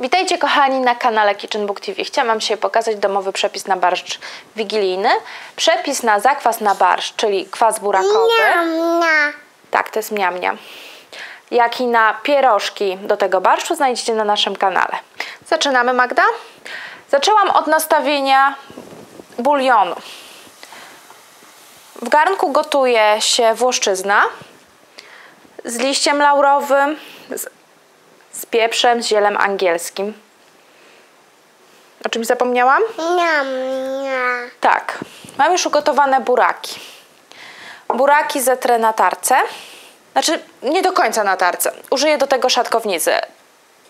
Witajcie kochani na kanale Kitchen Book TV. Chciałam Wam dzisiaj pokazać domowy przepis na barszcz wigilijny. Przepis na zakwas na barszcz, czyli kwas burakowy. Mia. Tak, to jest miamnia. Jak i na pierożki do tego barszczu znajdziecie na naszym kanale. Zaczynamy Magda? Zaczęłam od nastawienia bulionu. W garnku gotuje się włoszczyzna z liściem laurowym, z pieprzem, z zielem angielskim. O czymś zapomniałam? Mia, mia. Tak, mam już ugotowane buraki. Buraki zetrę na tarce. Znaczy, nie do końca na tarce. Użyję do tego szatkownicy.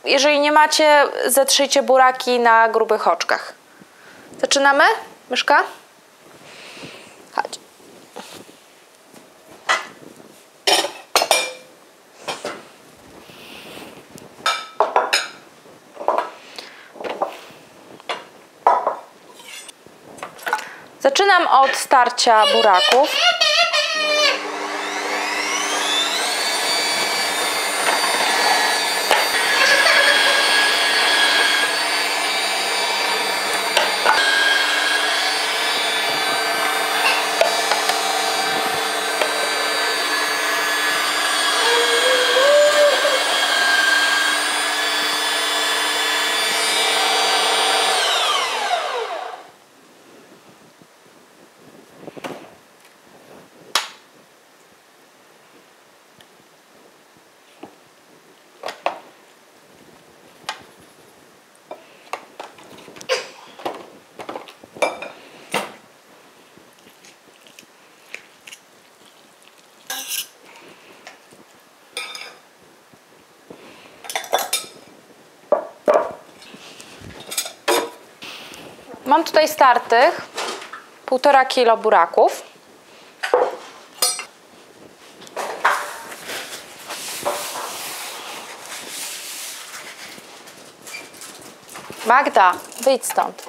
Jeżeli nie macie, zetrzyjcie buraki na grubych oczkach. Zaczynamy? Myszka? Zaczynam od starcia buraków. Mam tutaj startych półtora kilo buraków. Magda, wyjdź stąd.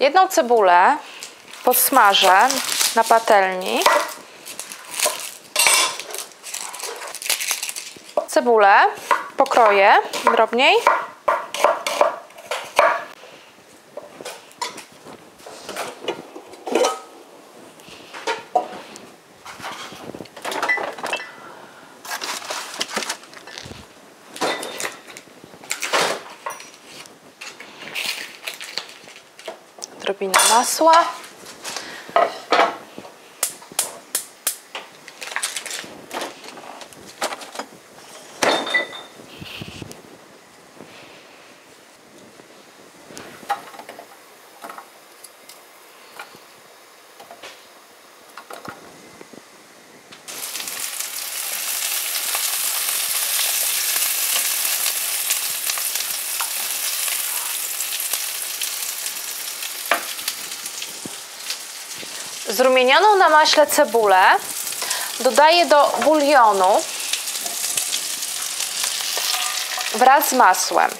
Jedną cebulę podsmażę na patelni. Cebulę pokroję drobniej. Odrobinę masła. Zrumienioną na maśle cebulę dodaję do bulionu wraz z masłem.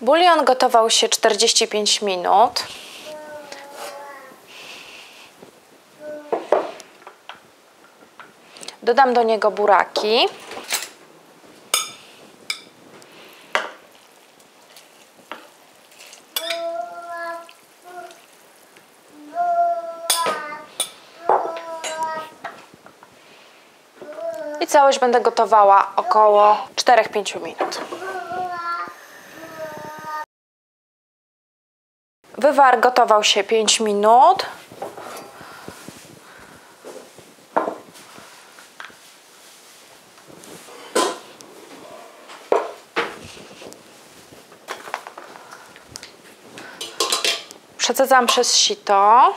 Bulion gotował się 45 minut. Dodam do niego buraki. Całość będę gotowała około 4-5 minut. Wywar gotował się 5 minut. Przecedzam przez sito.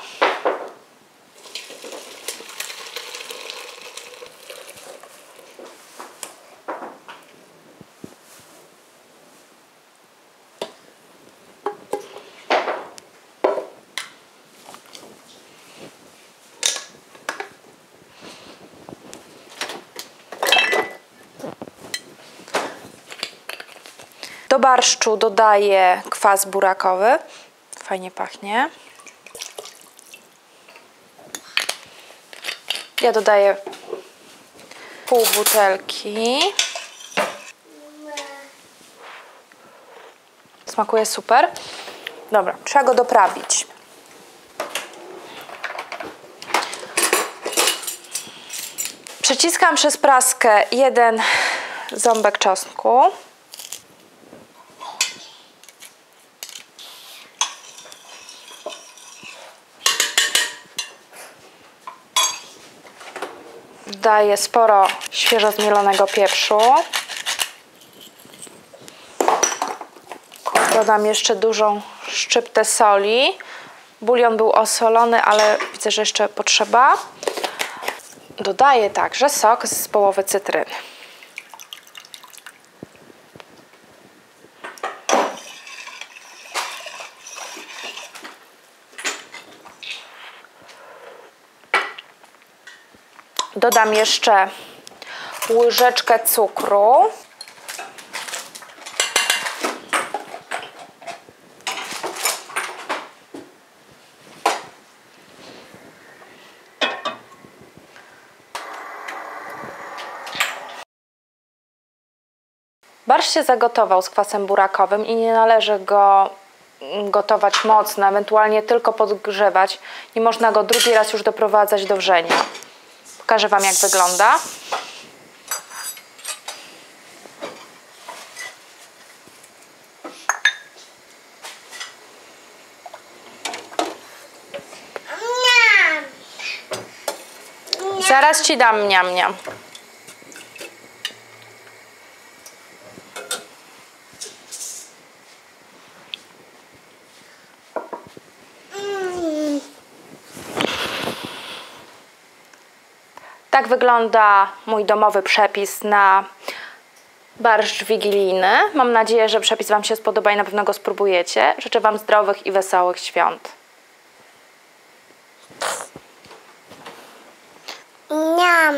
Barszczu dodaję kwas burakowy. Fajnie pachnie. Ja dodaję pół butelki. Smakuje super. Dobra, trzeba go doprawić. Przeciskam przez praskę jeden ząbek czosnku. Daję sporo świeżo zmielonego pieprzu. Dodam jeszcze dużą szczyptę soli. Bulion był osolony, ale widzę, że jeszcze potrzeba. Dodaję także sok z połowy cytryny. Dodam jeszcze łyżeczkę cukru. Barszcz się zagotował z kwasem burakowym i nie należy go gotować mocno, ewentualnie tylko podgrzewać. Nie można go drugi raz już doprowadzać do wrzenia. Pokażę Wam, jak wygląda. Zaraz Ci dam miam miam. Tak wygląda mój domowy przepis na barszcz wigilijny. Mam nadzieję, że przepis Wam się spodoba i na pewno go spróbujecie. Życzę Wam zdrowych i wesołych świąt. Miam.